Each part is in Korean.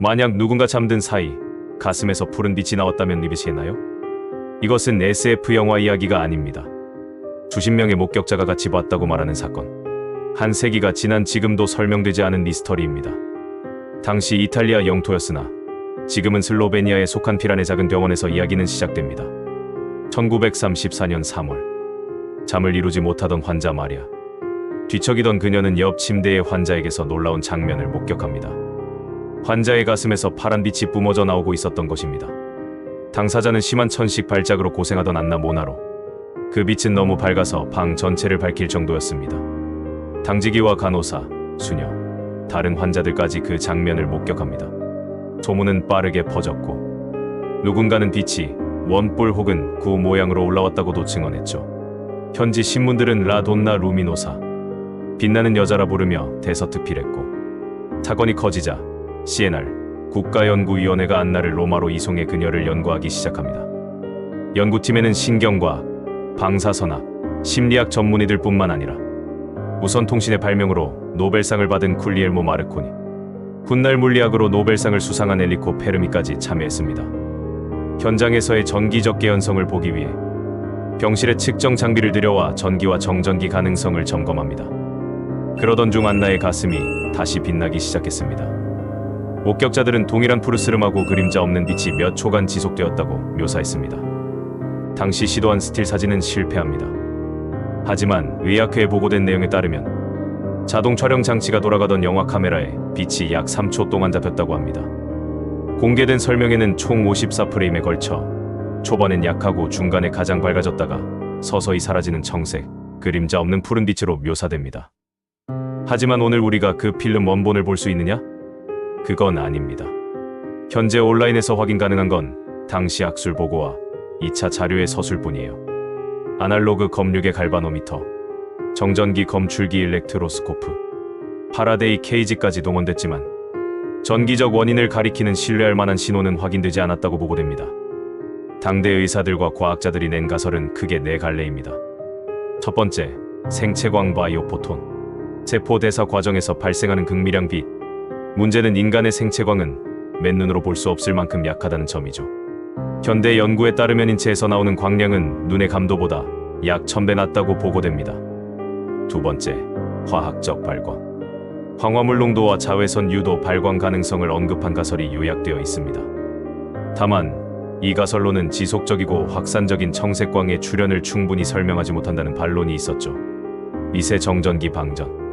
만약 누군가 잠든 사이 가슴에서 푸른 빛이 나왔다면 믿으시겠나요? 이것은 SF 영화 이야기가 아닙니다. 수십 명의 목격자가 같이 봤다고 말하는 사건. 한 세기가 지난 지금도 설명되지 않은 미스터리입니다. 당시 이탈리아 영토였으나 지금은 슬로베니아에 속한 피란의 작은 병원에서 이야기는 시작됩니다. 1934년 3월 잠을 이루지 못하던 환자 마리아 뒤척이던 그녀는 옆 침대의 환자에게서 놀라운 장면을 목격합니다. 환자의 가슴에서 파란 빛이 뿜어져 나오고 있었던 것입니다. 당사자는 심한 천식 발작으로 고생하던 안나 모나로 그 빛은 너무 밝아서 방 전체를 밝힐 정도였습니다. 당지기와 간호사, 수녀, 다른 환자들까지 그 장면을 목격합니다. 소문은 빠르게 퍼졌고 누군가는 빛이 원뿔 혹은 구 모양으로 올라왔다고도 증언했죠. 현지 신문들은 라돈나 루미노사, 빛나는 여자라 부르며 대서특필했고 사건이 커지자 CNR 국가연구위원회가 안나를 로마로 이송해 그녀를 연구하기 시작합니다. 연구팀에는 신경과 방사선학, 심리학 전문의들 뿐만 아니라 우선 통신의 발명으로 노벨상을 받은 쿨리엘모 마르코니, 훗날 물리학으로 노벨상을 수상한 엘리코 페르미까지 참여했습니다. 현장에서의 전기적 개연성을 보기 위해 병실에 측정 장비를 들여와 전기와 정전기 가능성을 점검합니다. 그러던 중 안나의 가슴이 다시 빛나기 시작했습니다. 목격자들은 동일한 푸르스름하고 그림자 없는 빛이 몇 초간 지속되었다고 묘사했습니다. 당시 시도한 스틸 사진은 실패합니다. 하지만 의학회에 보고된 내용에 따르면 자동 촬영 장치가 돌아가던 영화 카메라에 빛이 약 3초 동안 잡혔다고 합니다. 공개된 설명에는 총 54프레임에 걸쳐 초반엔 약하고 중간에 가장 밝아졌다가 서서히 사라지는 청색, 그림자 없는 푸른 빛으로 묘사됩니다. 하지만 오늘 우리가 그 필름 원본을 볼 수 있느냐? 그건 아닙니다. 현재 온라인에서 확인 가능한 건 당시 학술 보고와 2차 자료의 서술뿐이에요. 아날로그 검륙의 갈바노미터, 정전기 검출기 일렉트로스코프, 파라데이 케이지까지 동원됐지만 전기적 원인을 가리키는 신뢰할 만한 신호는 확인되지 않았다고 보고됩니다. 당대 의사들과 과학자들이 낸 가설은 크게 네 갈래입니다. 첫 번째, 생체광 바이오 포톤. 세포 대사 과정에서 발생하는 극미량 빛. 문제는 인간의 생체광은 맨눈으로 볼 수 없을 만큼 약하다는 점이죠. 현대 연구에 따르면 인체에서 나오는 광량은 눈의 감도보다 약 1000배 낮다고 보고됩니다. 두 번째, 화학적 발광. 황화물 농도와 자외선 유도 발광 가능성을 언급한 가설이 요약되어 있습니다. 다만 이 가설로는 지속적이고 확산적인 청색광의 출현을 충분히 설명하지 못한다는 반론이 있었죠. 미세 정전기 방전.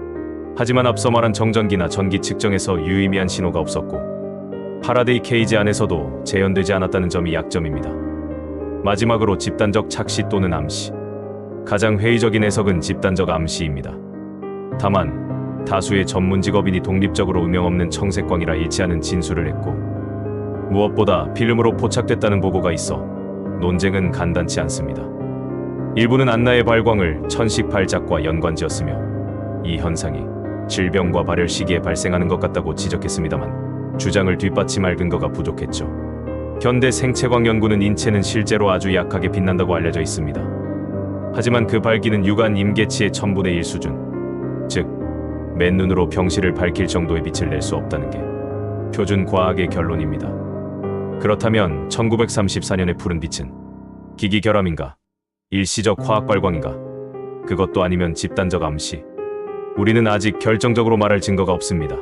하지만 앞서 말한 정전기나 전기 측정에서 유의미한 신호가 없었고 파라데이 케이지 안에서도 재현되지 않았다는 점이 약점입니다. 마지막으로 집단적 착시 또는 암시. 가장 회의적인 해석은 집단적 암시입니다. 다만 다수의 전문 직업인이 독립적으로 음영 없는 청색광이라 일치하는 진술을 했고 무엇보다 필름으로 포착됐다는 보고가 있어 논쟁은 간단치 않습니다. 일부는 안나의 발광을 천식 발작과 연관지었으며 이 현상이 질병과 발열 시기에 발생하는 것 같다고 지적했습니다만 주장을 뒷받침할 근거가 부족했죠. 현대 생체광 연구는 인체는 실제로 아주 약하게 빛난다고 알려져 있습니다. 하지만 그 밝기는 유관 임계치의 1000분의 1 수준, 즉 맨눈으로 병실을 밝힐 정도의 빛을 낼 수 없다는 게 표준 과학의 결론입니다. 그렇다면 1934년의 푸른 빛은 기기 결함인가? 일시적 화학 발광인가? 그것도 아니면 집단적 암시. 우리는 아직 결정적으로 말할 증거가 없습니다.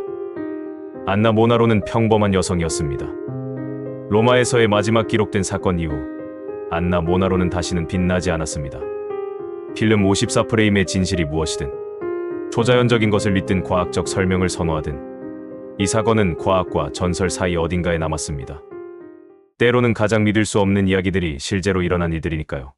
안나 모나로는 평범한 여성이었습니다. 로마에서의 마지막 기록된 사건 이후 안나 모나로는 다시는 빛나지 않았습니다. 필름 54프레임의 진실이 무엇이든 초자연적인 것을 믿든 과학적 설명을 선호하든 이 사건은 과학과 전설 사이 어딘가에 남았습니다. 때로는 가장 믿을 수 없는 이야기들이 실제로 일어난 일들이니까요.